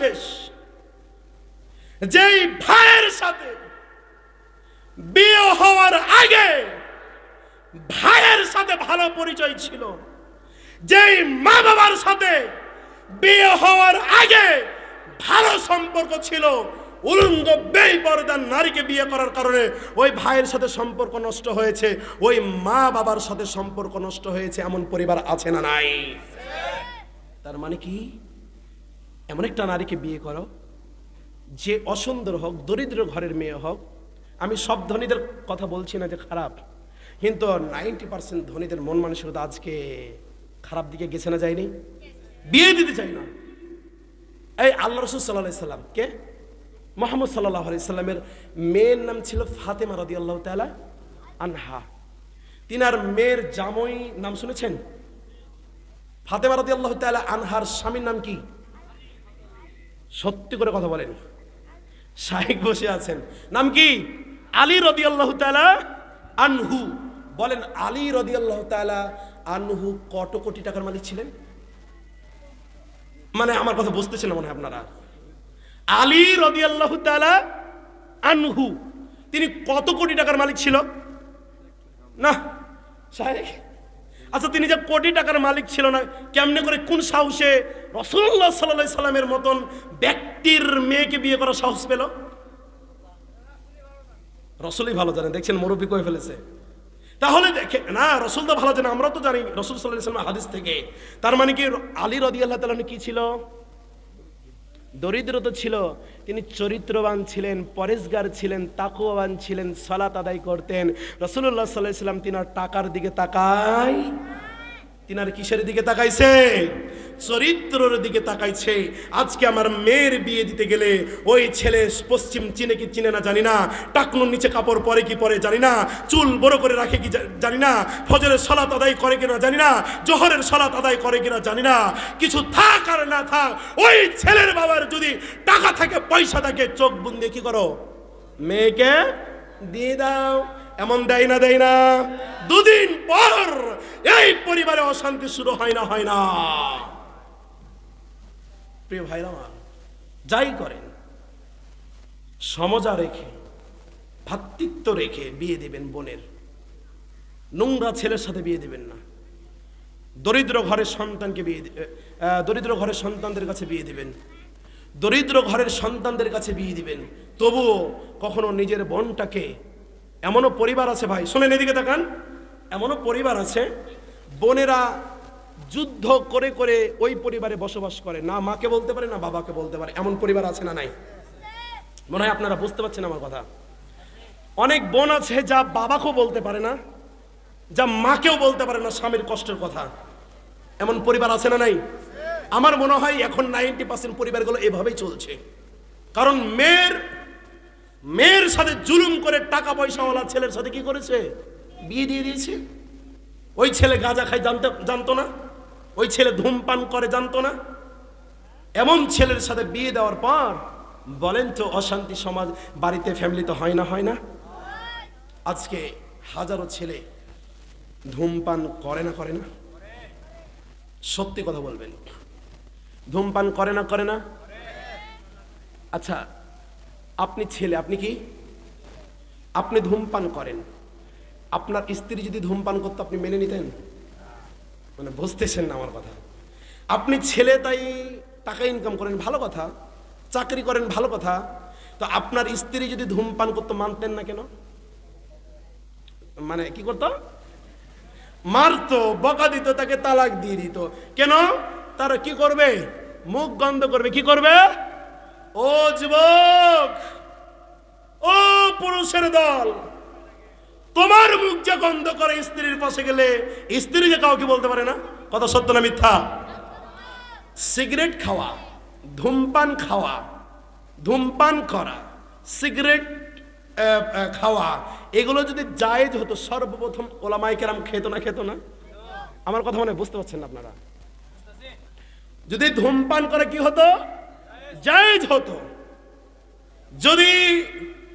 শেষ। যেই ভাইয়ের সাথে বিয়ে হওয়ার আগে ভাইয়ের সাথে ভালো পরিচয় ছিল, যেই মা বাবার সাথে বিয়ে হওয়ার আগে ভালো সম্পর্ক ছিল, উলঙ্গ বেই পর্দার নারীকে বিয়ে করার কারণে ওই ভাইয়ের সাথে সম্পর্ক নষ্ট হয়েছে, ওই মা বাবার সাথে সম্পর্ক নষ্ট হয়েছে, এমন পরিবার আছে না নাই? তার মানে কি? এমন একটা নারীকে বিয়ে করো, যে অসুন্দর হোক, দরিদ্র ঘরের মেয়ে হোক। আমি সব ধনীদের কথা বলছি না যে খারাপ, কিন্তু নাইনটি পার্সেন্ট ধনীদের মন মানসিকতা আজকে খারাপ দিকে গেছে না যায়নি? বিয়ে দিতে চাই না। এই আল্লাহ রসুল সাল্লাহ কে? মোহাম্মদ সাল্লাহ সাল্লামের মেয়ের নাম ছিল ফাতেমা রদি আল্লাহ তালা আনহা। তিনার মেয়ের জামই নাম শুনেছেন? ফাতেমা রদি আল্লাহ তালা আনহার স্বামীর নাম কি? সত্যি করে কথা বলেন। শাহেক বসে আছেন। নাম কি? আলী রদি আল্লাহ তালা আনহু। বলেন, আলী রদি আল্লাহ আনহু কত কোটি টাকার মালিক ছিলেন? মানে আমার কথা বুঝতেছেন না মনে হয় আপনারা। আলী রদি আল্লাহ তালা আনহু, তিনি কত কোটি টাকার মালিক ছিল? না শাহেক আচ্ছা তিনি যে কোটি টাকার মালিক ছিল না, কেমনে করে, কোন সাহসে রসুল্লাহ সাল্লাহ সাল্লামের মতন ব্যক্তির মেয়েকে বিয়ে করার সাহস পেল? রসুলই ভালো জানে দেখছেন মুরব্বী কয়ে ফেলেছে? তাহলে দেখে না, রসুল তো ভালো জানে, আমরা তো জানি রসুল সাল্লাহ সাল্লাম হাদিস থেকে। তার মানে কি, আলী রদি আল্লাহ তালন কি ছিল? দরিদ্র তো ছিল, তিনি চরিত্রবান ছিলেন, পরেশগার ছিলেন তাকুয়াবান ছিলেন, সলাত আদায় করতেন। রসুল্লাহ সাল্লাহ সাল্লাম তিনার টাকার দিকে তাকায়। তিনার কিসের দিকে তাকাইছে? চরিত্রর দিকে তাকাইছে। আজকে আমার মেয়ের বিয়ে দিতে গেলে ওই ছেলে পশ্চিম চিনে কি চিনে না জানি না, টাকনুর নিচে কাপড় পরে কি পরে জানি না, চুল বড় করে রাখে কি জানি না, ফজরের সলাত আদায় করে কিনা জানি না, জোহরের সলাত আদায় করে কিনা জানি না, কিছু থাক আর না থাক, ওই ছেলের বাবার যদি টাকা থাকে, পয়সা থাকে, চোখ বুন্দে কি করো? মেয়েকে দিয়ে দাও। এমন দেয় না দেয় না। দুদিন পর এই পরিবারে অশান্তি শুরু হয় না হয় না। প্রিয় ভাইরা আমার, যাই করেন সমজা রেখে, ভাতৃত্ব রেখে বিয়ে দেবেন বোনের। নোংরা ছেলের সাথে বিয়ে দেবেন না। দরিদ্র ঘরের সন্তানকে বিয়ে দরিদ্র ঘরের সন্তানদের কাছে বিয়ে দিবেন। দরিদ্র ঘরের সন্তানদের কাছে বিয়ে দিবেন। তবুও কখনো নিজের বোনটাকে এমনও পরিবার আছে ভাই, শোনেন এদিকে তাকান। এমনও পরিবার আছে, বোনেরা যুদ্ধ করে করে ওই পরিবারে বসবাস করে। না মাকে বলতে পারে, না বাবাকে বলতে পারে। এমন পরিবার আছে না নাই? মনে হয় আপনারা বুঝতে পারছেন আমার কথা। অনেক বোন আছে যা বাবাকেও বলতে পারে না, যা মাকেও বলতে পারে না স্বামীর কষ্টের কথা। এমন পরিবার আছে না নাই? আমার মনে হয় এখন নাইনটি পার্সেন্ট পরিবারগুলো এভাবেই চলছে। কারণ মেয়ের মেয়ের সাথে জুলুম করে টাকা পয়সাওয়ালা ছেলের সাথে কি করেছে? বিয়ে দিয়ে দিয়েছে। ওই ছেলে গাঁজা খায় জানতে জানতো না? ওই ছেলে ধূমপান করে জানতো না? এমন ছেলের সাথে বিয়ে দেওয়ার পর বলেন তো অশান্তি সমাজ বাড়িতে ফ্যামিলিতে হয় না হয় না? আজকে হাজারো ছেলে ধূমপান করে না করে না? সত্যি কথা বলবেন। ধূমপান করে না করে না? আচ্ছা আপনি ছেলে, আপনি কি? আপনি ধূমপান করেন। আপনার স্ত্রী যদি ধূমপান করতো, আপনি মেনে নিতেন? মানে বুঝতেছেন না আমার কথা। আপনি ছেলে, তাই টাকা ইনকাম করেন, ভালো কথা। চাকরি করেন, ভালো কথা। তো আপনার স্ত্রী যদি ধূমপান করতো, মানতেন না কেন? মানে কি করতো? মারতো, বকা দিত, তাকে তালাক দিয়ে দিত। কেন? তারা কি করবে? মুখ গন্ধ করবে। কি করবে? ও যুবক, ও পুরুষের দল, তোমার মুখ যে গন্ধ করে স্ত্রীর পাশে গেলে, স্ত্রী যে কাউকে বলতে পারে না? কথা সত্য না মিথ্যা? সিগারেট খাওয়া, ধূমপান খাওয়া, ধূমপান করা, সিগারেট খাওয়া, এগুলো যদি জায়েজ হতো, সর্বপ্রথম ওলামাই কেরাম খেত না খেত না? আমার কথা মনে বুঝতে পারছেন না আপনারা। যদি ধূমপান করে কি হতো? জায়েজ হতো। যদি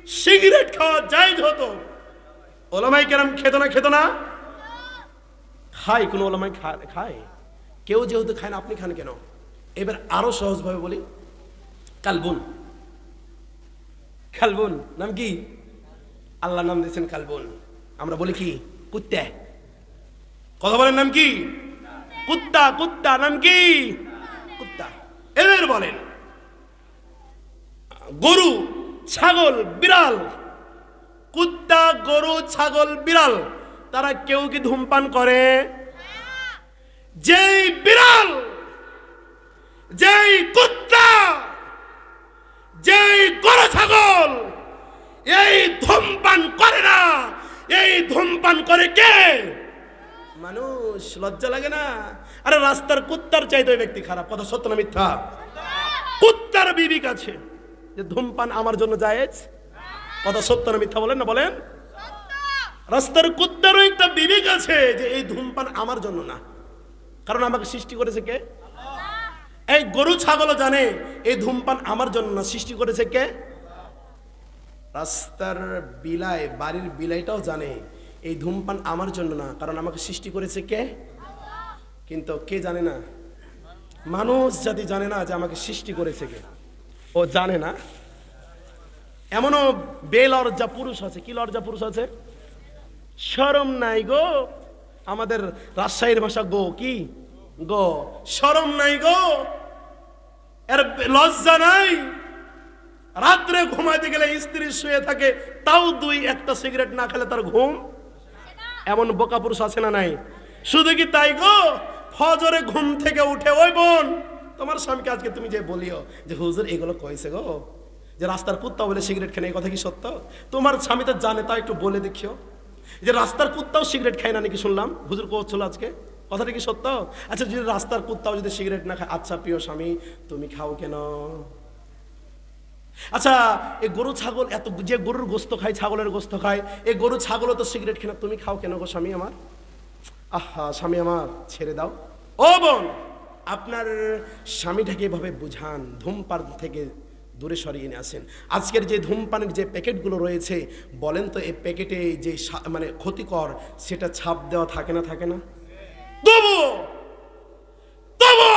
সিগারেট খাওয়া জায়েজ হতো, ওলামাই কেরাম খেত না খেত না? খায়, কোনো ওলামাই খায়? কেউ যেহেতু খায় না, আপনি খান কেন? এবার আরও সহজভাবে বলি। কালবুন। কালবুন, নাম কি? আল্লাহ নাম দিয়েছেন কালবুন। আমরা বলি কি? কুত্তা। কথা বলেন, নাম কি? কুত্তা কুত্তা, নাম কি? কুত্তা। এবার বলেন। গরু, ছাগল, বিড়াল। কুত্তা, গরু, ছাগল, বিড়াল, তারা কেউ কি ধূমপান করে? যেই বিড়াল, যেই কুত্তা, যেই গরু, ছাগল, এই ধূমপান করে না। এই ধূমপান করে কে? মানুষ, লজ্জা লাগে না? আরে রাস্তার কুত্তার চাইতে ব্যক্তি খারাপ, কথা সত্য না মিথ্যা? কুত্তার বিবিক আছে। যে ধূমপান আমার জন্য জায়েজ? কথা সত্য না মিথ্যা বলেন না, বলেন। রাস্তার কুত্তারও একটা বিবেক আছে যে এই ধূমপান আমার জন্য না। কারণ আমাকে সৃষ্টি করেছে কে? এই গরু, ছাগলও জানে এই ধূমপান আমার জন্য না। সৃষ্টি করেছে কে? রাস্তার বিলাই, বাড়ির বিলাইটাও জানে এই ধূমপান আমার জন্য না। কারণ আমাকে সৃষ্টি করেছে কে? কিন্তু কে জানে না? মানুষ জাতি জানে না যে আমাকে সৃষ্টি করেছে কে। ও জানে না। এমনও বেলজ্জা পুরুষ আছে। কি লজ্জা পুরুষ আছে? শরম নাই গো। আমাদের রাজশাহীর ভাষা গো কি? গো। শরম নাই গো। এর লজ্জা নাই। রাত্রে ঘুমাতে গেলে স্ত্রী শুয়ে থাকে, তাও দুই একটা সিগারেট না খেলে তার ঘুম। এমন বোকা পুরুষ আছে না নাই? শুধু কি তাই গো? ফজরে ঘুম থেকে উঠে ওই বোন তোমার স্বামীকে আজকে তুমি যে বলিও যে হুজুর, এগুলো কয়েছে গো? যে রাস্তার কুত্তা বলে সিগারেট খায় এই কথা কি সত্য? তোমার স্বামী তো জানে, তাও একটু বলে দেখিও। যে রাস্তার কুত্তাও সিগারেট খায় না নাকি শুনলাম? হুজুর কোচ্ছিল আজকে? কথাটা কি সত্য? আচ্ছা যদি রাস্তার কুত্তাও যদি সিগারেট না খায় আচ্ছা প্রিয় স্বামী, তুমি খাও কেন? আচ্ছা এই গরু, ছাগল, এত যে গরুর গোস্ত খায়, ছাগলের গোস্ত খায় এই গরু, ছাগলও তো সিগারেট খেয়ে তুমি খাও কেন গো স্বামী আমার? আহা, স্বামী আমার, ছেড়ে দাও। ও বোন! আপনার স্বামীটাকে এভাবে বুঝান, ধূমপান থেকে দূরে সরিয়ে নিয়ে আসেন। আজকের যে ধূমপানের যে প্যাকেটগুলো রয়েছে, বলেন তো এই প্যাকেটে যে মানে ক্ষতিকর, সেটা ছাপ দেওয়া থাকে না থাকে না? তবু তবু,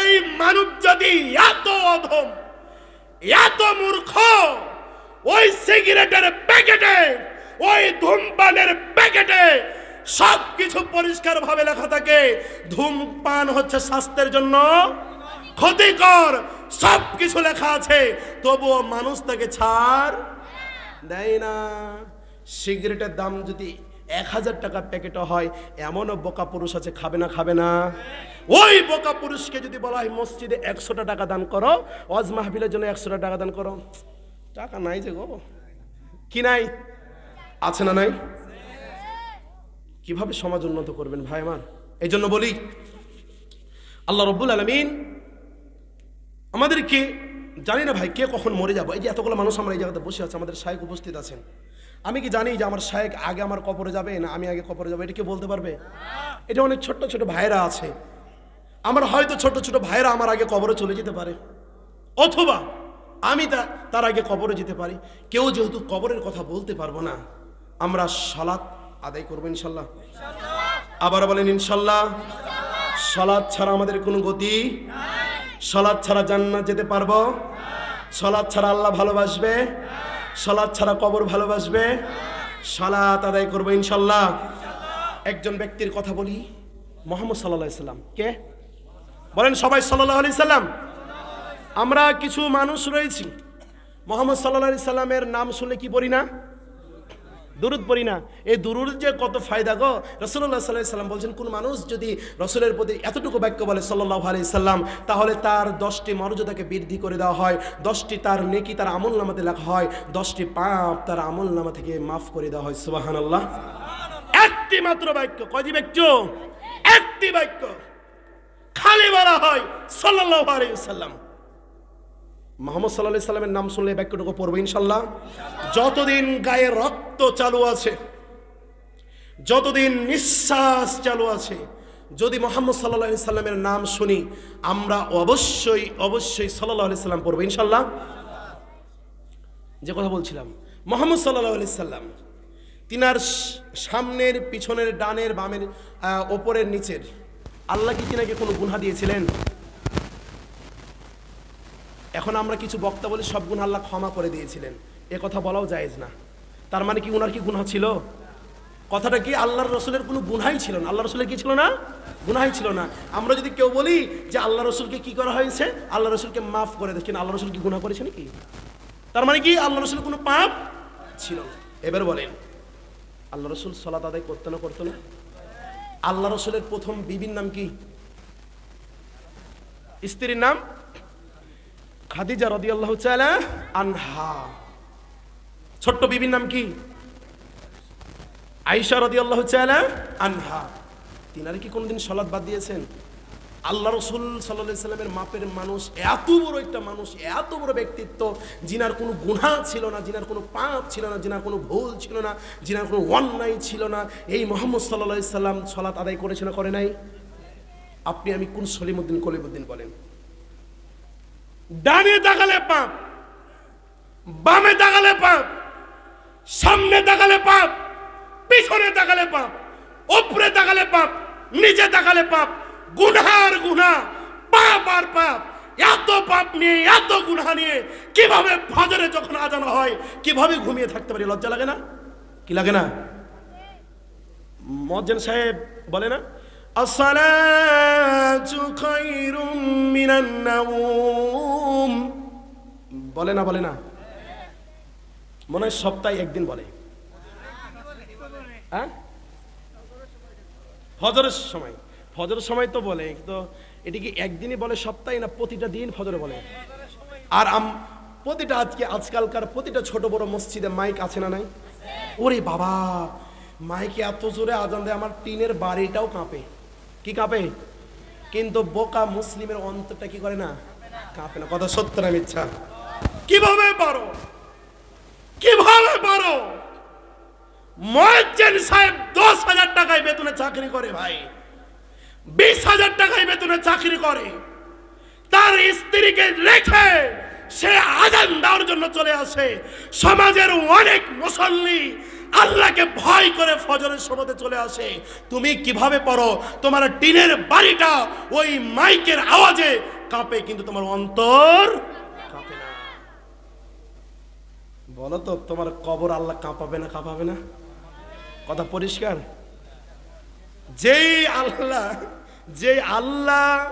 এই মানব যদি এত অধম, এত মূর্খ, ওই সিগারেটের প্যাকেটে, ওই ধূমপানের প্যাকেটে সব কিছু পরিষ্কার ভাবে লেখা থাকে। ধূমপান হচ্ছে স্বাস্থ্যের জন্য ক্ষতিকর। সব কিছু লেখা আছে। তবুও মানুষ তাকে ছাড় দেয় না। সিগারেটের দাম যদি এক হাজার টাকা প্যাকেটও হয়, এমনও বোকা পুরুষ আছে, খাবে না খাবে না। ওই বোকা পুরুষকে যদি বলা হয়, মসজিদে একশোটা টাকা দান করো, ওয়াজ মাহফিলের জন্য একশোটা টাকা দান করো। টাকা নাই যে গো। কি নাই? আছে না নাই? কীভাবে সমাজ উন্নত করবেন ভাই আমার? এই জন্য বলি, আল্লাহ রব্বুল আলমিন আমাদেরকে, জানি না ভাই কে কখন মরে যাব, এই যে এতগুলো মানুষ আমরা এই জায়গাতে বসে আছে, আমাদের শায়েক উপস্থিত আছেন। আমি কি জানি যে আমার শায়েক আগে আমার কবরে যাবে, না আমি আগে কপরে যাব, এটা কে বলতে পারবে? এটা অনেক ছোট্ট ছোট ভাইরা আছে, আমার হয়তো ছোট ছোট ভাইরা আমার আগে কবরে চলে যেতে পারে, অথবা আমি তা, তার আগে কবরে যেতে পারি। কেউ যেহেতু কবরের কথা বলতে পারব না, আমরা সালাত আদায় করব ইনশাল্লাহ। আবার বলেন ইনশাল্লাহ সালাদ ছাড়া আমাদের কোনো গতি সলাদ ছাড়া জান্নাত যেতে পারব। সলাদ ছাড়া আল্লাহ ভালোবাসবে। সলাদ ছাড়া কবর ভালোবাসবে। সালাত আদায় করব ইনশাল্লাহ। একজন ব্যক্তির কথা বলি, মোহাম্মদ সাল্লাহ সাল্লাম। কে? বলেন সবাই সাল্লাহ আলি সাল্লাম। আমরা কিছু মানুষ রয়েছি। মোহাম্মদ সাল্লাহ সাল্লামের নাম শুনে কি পড়ি না? দুরুদ পড়ি না। এই দুরুদ যে কত ফায়দা গো। রসুল্লাহ সাল্লাহ সাল্লাম বলছেন, কোন মানুষ যদি রসুলের প্রতি এতটুকু বাক্য বলে সাল্লাহ আলি সাল্লাম, তাহলে তার দশটি মর্যাদাকে বৃদ্ধি করে দেওয়া হয়, দশটি তার নেকি তার আমল নামাতে লেখা হয়, দশটি পাপ তার আমল নামা থেকে মাফ করে দেওয়া হয়। সুবাহান আল্লাহ একটি মাত্র বাক্য, কয়টি বাক্য? একটি বাক্য। খালি বলা হয় সাল্লাহ আলি সাল্লাম। মোহাম্মদ সাল্লাহ সাল্লামের নাম শুনলে বাক্যটুকু পড়ব ইনশাল্লাহ যতদিন গায়ে রক্ত চালু আছে, যতদিন নিঃশ্বাস চালু আছে, যদি মোহাম্মদ সাল্লাহ সাল্লামের নাম শুনি, আমরা অবশ্যই অবশ্যই সাল্লাহ আলি সাল্লাম পড়ব ইনশাল্লাহ যে কথা বলছিলাম, মোহাম্মদ সাল্লাহ আলি সাল্লাম, তিনার সামনের, পিছনের, ডানের, বামের ওপরের, নিচের, আল্লাহ কি তিনাকে কোনো গুনহা দিয়েছিলেন? এখন আমরা কিছু বক্তা বলি সব গুণ আল্লাহ ক্ষমা করে দিয়েছিলেন। এ কথা বলাও জায়েজ না। তার মানে কি উনার কি গুনাহ ছিল? কথাটা কি আল্লাহর রসুলের কোনো গুনাই ছিল না? আল্লাহ রসুলের কি ছিল না? গুনাই ছিল না। আমরা যদি কেউ বলি যে আল্লাহ রসুলকে কি করা হয়েছে? আল্লাহ রসুলকে মাফ করে দেখেন আল্লাহ রসুল কি গুনাহ করেছে নাকি? তার মানে কি আল্লাহ রসুলের কোনো পাপ ছিল না। এবার বলেন আল্লাহ রসুল সলাত আদায় করতো না করতো না? আল্লাহ রসুলের প্রথম বিবির নাম কি? স্ত্রীর নাম? খাদিজা রদি আল্লাহ আনহা। ছোট্ট বিবির নাম কি? আইসা রদি আল্লাহ আনহা। তিনারে কি কোনোদিন সলাদ বাদ দিয়েছেন? আল্লাহ রসুল সাল্লাহ সাল্লামের মাপের মানুষ, এত বড় একটা মানুষ, এত বড় ব্যক্তিত্ব, জিনার কোনো গুণা ছিল না, জিনার কোনো পাপ ছিল না, জিনার কোনো ভুল ছিল না, জিনার কোনো অন্যায় ছিল না। এই মোহাম্মদ সাল্লাহ সাল্লাম সলাৎ আদায় করেছে না করে নাই? আপনি আমি কোন সলিমুদ্দিন কলিমুদ্দিন বলেন? ডানে দাগালে পাপ, বামে দাগালে পাপ, সামনে দাগালে পাপ, পিছনে দাগালে পাপ, উপরে দাগালে পাপ, নিচে দাগালে পাপ গুনহার গুনা পাপ আর পাপ, এত পাপ নিয়ে, এত গুনহা নিয়ে কীভাবে ফজরে যখন আজানো হয়, কীভাবে ঘুমিয়ে থাকতে পারি? লজ্জা লাগে না? কি লাগে না? মজ্জেন সাহেব বলে না আসসালাতু খায়রুম মিনান নাওম বলে না বলে না। মনে হয় সপ্তাহে একদিন বলে। হ্যাঁ? ফজরের সময়। ফজরের সময় তো বলে তো এটি কি একদিনই বলে সপ্তাহে না প্রতিটা দিন ফজরে বলে? আর আম, প্রতিটা আজকে, আজকালকার প্রতিটা ছোট বড় মসজিদে মাইক আছে না নাই? ওরে বাবা, মাইকে এত জোরে আজান দেয়, আমার টিনের বাড়িটাও কাঁপে। কি কাঁপে? কিন্তু বোকা মুসলিমের অন্তরটা কি করে না? কাঁপে না। কথা সত্য না মিথ্যা? কীভাবে পারো? কীভাবে পারো? মজ্জেন সাহেব দশ হাজার টাকায় বেতনে চাকরি করে ভাই। বিশ হাজার টাকায় বেতনে চাকরি করে। তার স্ত্রীকে রেখে সে আজান দেওয়ার জন্য চলে আসে। সমাজের অনেক মুসল্লি আল্লাহকে ভয় করে ফজরের সময়তে চলে আসে। তুমি কীভাবে পড়ো? তোমার টিনের বাড়িটা ওই মাইকের আওয়াজে কাঁপে, কিন্তু তোমার অন্তর কাঁপে না। বলো তো, তোমার কবর আল্লাহ কাঁপাবে না কাঁপাবে না? কথা পরিষ্কার? যেই আল্লাহ যে আল্লাহ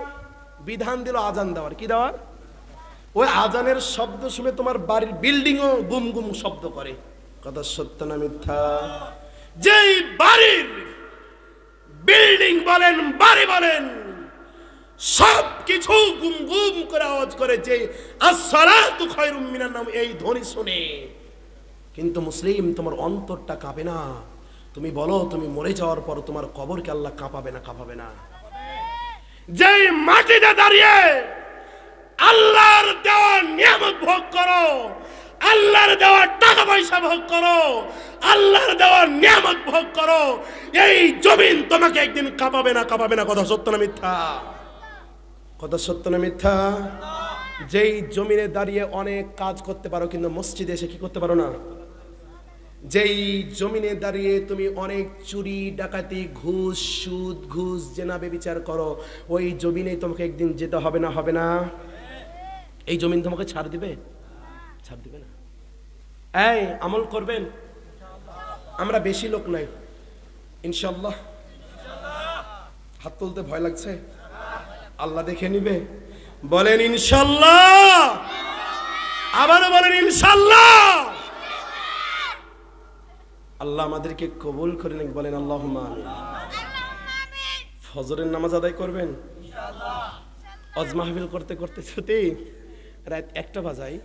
বিধান দিল আজান দেওয়ার, কি দেওয়ার? ওই আজানের শব্দ শুনে তোমার বাড়ির বিল্ডিংও গুম গুম শব্দ করে। কথা সত্য না মিথ্যা? যেই বাড়ির বিল্ডিং বলেন, বাড়ি বলেন সব কিছু গুম গুম করে আওয়াজ করে যে, আসসালাতু খায়রুম মিনান নাম, এই ধ্বনি শুনে। কিন্তু মুসলিম, তোমার অন্তরটা কাঁপে না। তুমি বলো, তুমি মরে যাওয়ার পর তোমার কবরকে আল্লাহ কাঁপাবে না কাঁপাবে না? যেই মাটিতে দাঁড়িয়ে আল্লাহর দেওয়া নিয়ামত ভোগ করো আল্লাহর দেওয়া টাকা পয়সা ভোগ করো। আল্লাহর দেওয়া নিয়ামত ভোগ করো। এই জমিন তোমাকে একদিন কাঁপাবে না কাঁপাবে না। কথা সত্য না মিথ্যা? কথা সত্য না মিথ্যা? যেই জমিনে দাঁড়িয়ে অনেক কাজ করতে পারো, কিন্তু মসজিদে এসে কি করতে পারো না? যেই জমিনে দাঁড়িয়ে তুমি অনেক চুরি, ডাকাতি, ঘুষ, সুদ, ঘুষ জেনাবে বিচার করো, ওই জমিনে তোমাকে একদিন যেতে হবে না হবে না? এই জমিন তোমাকে ছাড় দিবে? ছাড় দিবে না? এই আমল করবেন? আমরা বেশি লোক নাই। ইনশাল্লাহ হাত তুলতে ভয় লাগছে? আল্লাহ দেখে নিবে। বলেন ইনশাল্লাহ আবারও বলেন ইনশাল্লাহ আল্লাহ আমাদেরকে কবুল করে নিক। বলেন আল্লাহ ফজরের নামাজ আদায় করবেন? অজ মাহফিল করতে করতে যদি রাত একটা বাজাই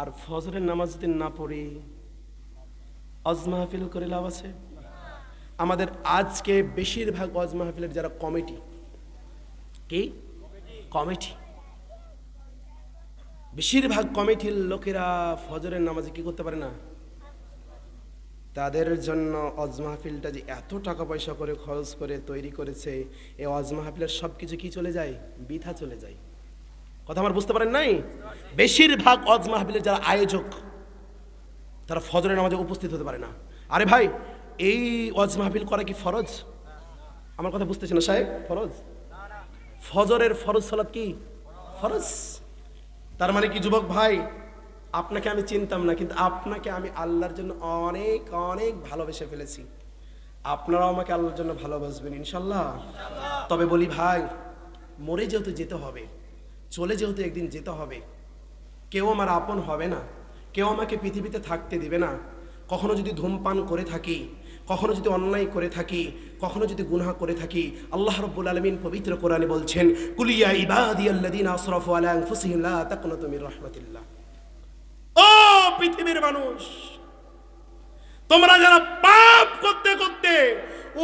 আর ফজরের নামাজ যদি না পড়ি, অজ মাহফিল করে লাভ আছে? আমাদের আজকে বেশিরভাগ অজ মাহফিলের যারা কমিটি, কি? কমিটি। বেশিরভাগ কমিটির লোকেরা ফজরের নামাজে কি করতে পারে না? তাদের জন্য অজ মাহফিলটা যে এত টাকা পয়সা করে খরচ করে তৈরি করেছে, এই অজ মাহফিলের সব কিছু কি চলে যায়? বৃথা চলে যায়। কথা আমার বুঝতে পারেন নাই? বেশিরভাগ অজ মাহফিলের যারা আয়োজক, তারা ফজরের নামাজে উপস্থিত হতে পারে না। আরে ভাই, এই অজ মাহফিল করা কি ফরজ? আমার কথা বুঝতেছে না সাহেব? ফরজ? ফজরের ফরজ সালাত কি? ফরজ। তার মানে কি, যুবক ভাই? আপনাকে আমি চিনতাম না, কিন্তু আপনাকে আমি আল্লাহর জন্য অনেক অনেক ভালোবেসে ফেলেছি। আপনারাও আমাকে আল্লাহর জন্য ভালোবাসবেন, ইনশাল্লাহ। তবে বলি ভাই, মরে যেহেতু যেতে হবে চলে যেহেতু একদিন যেতে হবে, কেউ আমার আপন হবে না, কেউ আমাকে পৃথিবীতে থাকতে দিবে না। কখনো যদি ধূমপান করে থাকি, কখনো যদি অন্যায় করে থাকি, কখনো যদি গুনাহ করে থাকি, আল্লাহ রাব্বুল আলামিন পবিত্র কোরআনে বলছেন কুলিয়া ইবাদিয়াল্লাযিনা আসরাফু আলা আনফুসিহিম লা তাকনাতু মির রাহমাতিল্লাহ। ও পৃথিবীর মানুষ, তোমরা যারা পাপ করতে করতে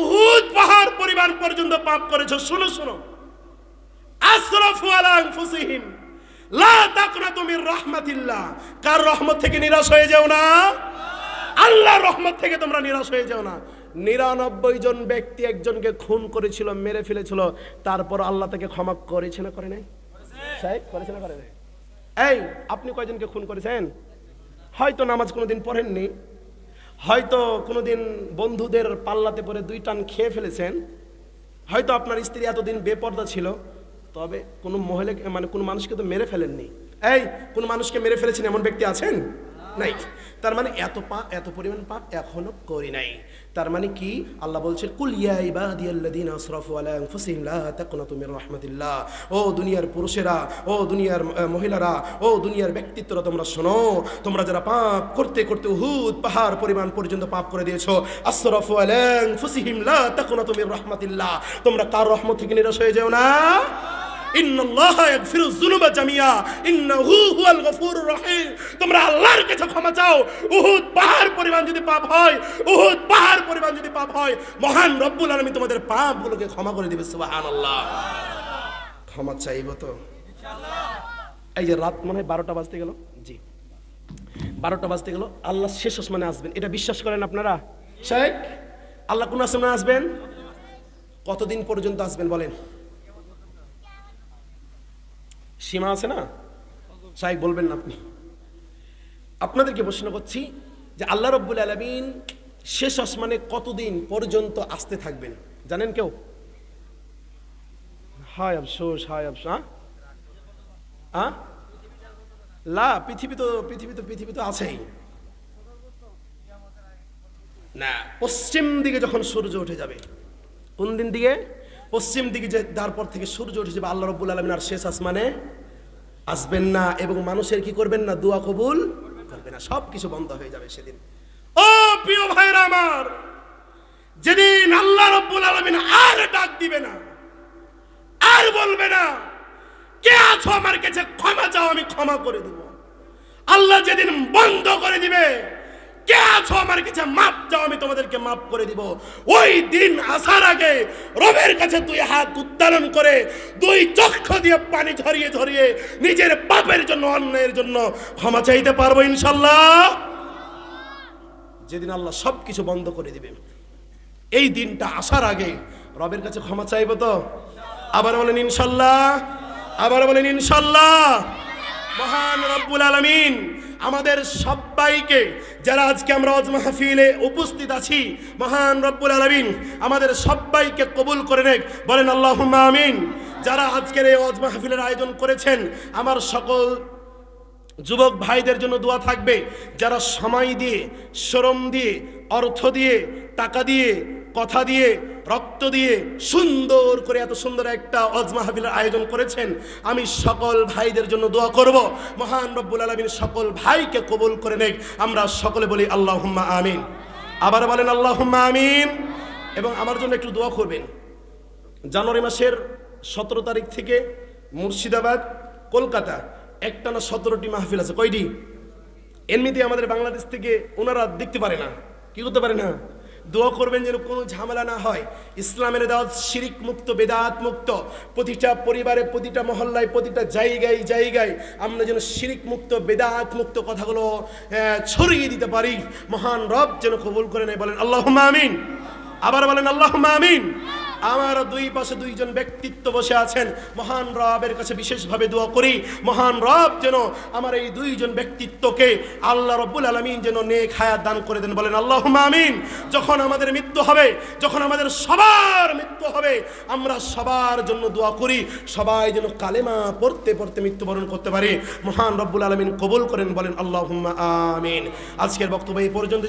উহুদ পাহাড় পরিবার পর্যন্ত পাপ করেছ, শুনো শুনো। লা কার রহমত থেকে নিরাশ হয়ে না? আল্লাহর রহমত থেকে তোমরা নিরাশ হয়ে না। ব্যক্তি একজনকে খুন করেছিল, মেরে ফেলেছিল, তারপর আল্লাহ তাকে ক্ষমা করেছে না করে নাই? করেছে না করে নাই? এই, আপনি কয়জনকে খুন করেছেন? হয়তো নামাজ কোনোদিন পড়েননি। হয়তো কোনোদিন বন্ধুদের পাল্লাতে পরে দুই টান খেয়ে ফেলেছেন। হয়তো আপনার স্ত্রী এতদিন বেপর্দা ছিল। তবে কোনো মহিলা মানে কোনো মানুষকে তো মেরে ফেলেননি। এই, কোন মানুষকে মেরে ফেলেছেন এমন ব্যক্তি আছেন? নাই। তার মানে এত পাপ এত পরিমাণ পাপ এখনও করি নাই। তার মানে কি? আল্লাহ বলছেন, কুল ইয়া ইবাদিয়াল্লাযিনা আসরাফু আলা আনফুসিহিম, লা তাকনাতু মির রাহমাতিল্লাহ। ও দুনিয়ার পুরুষেরা, ও দুনিয়ার মহিলারা, ও দুনিয়ার ব্যক্তিত্বরা, তোমরা শোনো। তোমরা যারা পাপ করতে করতে উহুদ পাহাড় পরিমাণ পর্যন্ত পাপ করে দিয়েছ, আসরাফু আলা আনফুসিহিম, লা তাকনাতু মির রাহমাতিল্লাহ। তোমরা কার রহমত থেকে নিরাশ হয়ে যাও না? তোমরা আল্লাহর কাছে ক্ষমা চাও। উহুদ পাহাড় পরিমাণ যদি পাপ হয়, উহুদ পাহাড় পরিমাণ যদি পাপ হয়, মহান রব্বুল আলামিন তোমাদের পাপগুলোকে ক্ষমা করে দিবে, সুবহানাল্লাহ। ক্ষমা চাইব তো? এই যে রাত মনে হয় বারোটা বাজতে গেল? জি। বারোটা বাজতে গেল। আল্লাহ শেষ আসমানে আসবেন। এটা বিশ্বাস করেন আপনারা? শেখ, আল্লাহ কোন আসমানে আসবেন? কতদিন পর্যন্ত আসবেন বলেন? সীমা আছে না? সাহেব বলবেন না আপনি। আপনাদেরকে প্রশ্ন করছি যে আল্লাহ রব্বুল আলমিন শেষ আসমানে কতদিন পর্যন্ত আসতে থাকবেন? জানেন কেউ? হায় আফসোস হায় আফসোস হ্যাঁ লা, পৃথিবী তো পৃথিবী তো পৃথিবী তো আছেই। না, পশ্চিম দিকে যখন সূর্য উঠে যাবে, কোন দিন দিকে? পশ্চিম দিকে যে তারপর থেকে সূর্য উঠেছে আল্লাহ রব্বুল আলমিন আর শেষ আসমানে আসবেন না এবং মানুষের কি করবেন না? দোয়া কবুল করবে না। সব কিছু বন্ধ হয়ে যাবে সেদিন। ও প্রিয় ভাইরা আমার, যেদিন আল্লাহ রব্বুল আলমিন আর ডাক দিবে না, আর বলবে না, কে আছো আমার কাছে ক্ষমা চাও, আমি ক্ষমা করে দিব। আল্লাহ যেদিন বন্ধ করে দিবে কে আছো আমার কাছে, মাপ চাও, আমি তোমাদেরকে মাপ করে দিব। ওই দিন আসার আগে রবের কাছে তুই হাত উত্তোলন করে, দুই চক্ষু দিয়ে পানি ঝরিয়ে ঝরিয়ে নিজের পাপের জন্য, অন্যায়ের জন্য ক্ষমা চাইতে পারব ইনশাল্লাহ। যেদিন আল্লাহ সব কিছু বন্ধ করে দিবে, এই দিনটা আসার আগে রবের কাছে ক্ষমা চাইব তো? আবার বলেন ইনশাল্লাহ, আবার বলেন ইনশাল্লাহ। মহান রব্বুল আলমিন আমাদের সবাইকে, যারা আজকে আমরা অজ মাহফিলে উপস্থিত আছি, মহান রব্বুল আলমিন, আমাদের সবাইকে কবুল করে নেক। বলেন আল্লাহ আমিন। যারা আজকের এই অজ মাহফিলের আয়োজন করেছেন, আমার সকল যুবক ভাইদের জন্য দোয়া থাকবে, যারা সময় দিয়ে, শ্রম দিয়ে, অর্থ দিয়ে, টাকা দিয়ে, কথা দিয়ে রক্ত দিয়ে সুন্দর করে এত সুন্দর একটা অজ মাহফিলের আয়োজন করেছেন। আমি সকল ভাইদের জন্য দোয়া করব। মহান রব্বুল আলমিন সকল ভাইকে কবুল করে নেক। আমরা সকলে বলি আল্লাহ আমিন। আবার বলেন আল্লাহ আমিন। এবং আমার জন্য একটু দোয়া করবেন। জানুয়ারি মাসের সতেরো তারিখ থেকে মুর্শিদাবাদ, কলকাতা একটানা সতেরোটি মাহফিল আছে। কয়টি? এমনিতে আমাদের বাংলাদেশ থেকে ওনারা দেখতে পারে না। কি করতে পারে না? দোয়া করবেন যেন কোনো ঝামেলা না হয়। ইসলামের দাওয়াত শিরিক মুক্ত, বেদাত মুক্ত। প্রতিটা পরিবারে, প্রতিটা মহল্লায়, প্রতিটা জায়গায় জায়গায় আমরা যেন শিরিক মুক্ত, বেদাত মুক্ত কথাগুলো ছড়িয়ে দিতে পারি। মহান রব যেন কবুল করে নেয় বলেন আল্লাহ মামিন আবার বলেন আল্লাহ আমিন। আমার দুই পাশে দুইজন ব্যক্তিত্ব বসে আছেন। মহান রবের কাছে বিশেষভাবে দোয়া করি, মহান রব যেন আমার এই দুইজন ব্যক্তিত্বকে আল্লাহ রব্বুল আলমিন যেন নেক হায়াত দান করে দেন। বলেন আল্লাহ আমিন। যখন আমাদের মৃত্যু হবে, যখন আমাদের সবার মৃত্যু হবে, আমরা সবার জন্য দোয়া করি, সবাই যেন কালেমা পড়তে পড়তে মৃত্যুবরণ করতে পারে। মহান রব্বুল আলমিন কবুল করেন, বলেন আল্লাহ আমিন। আজকের বক্তব্য এই পর্যন্ত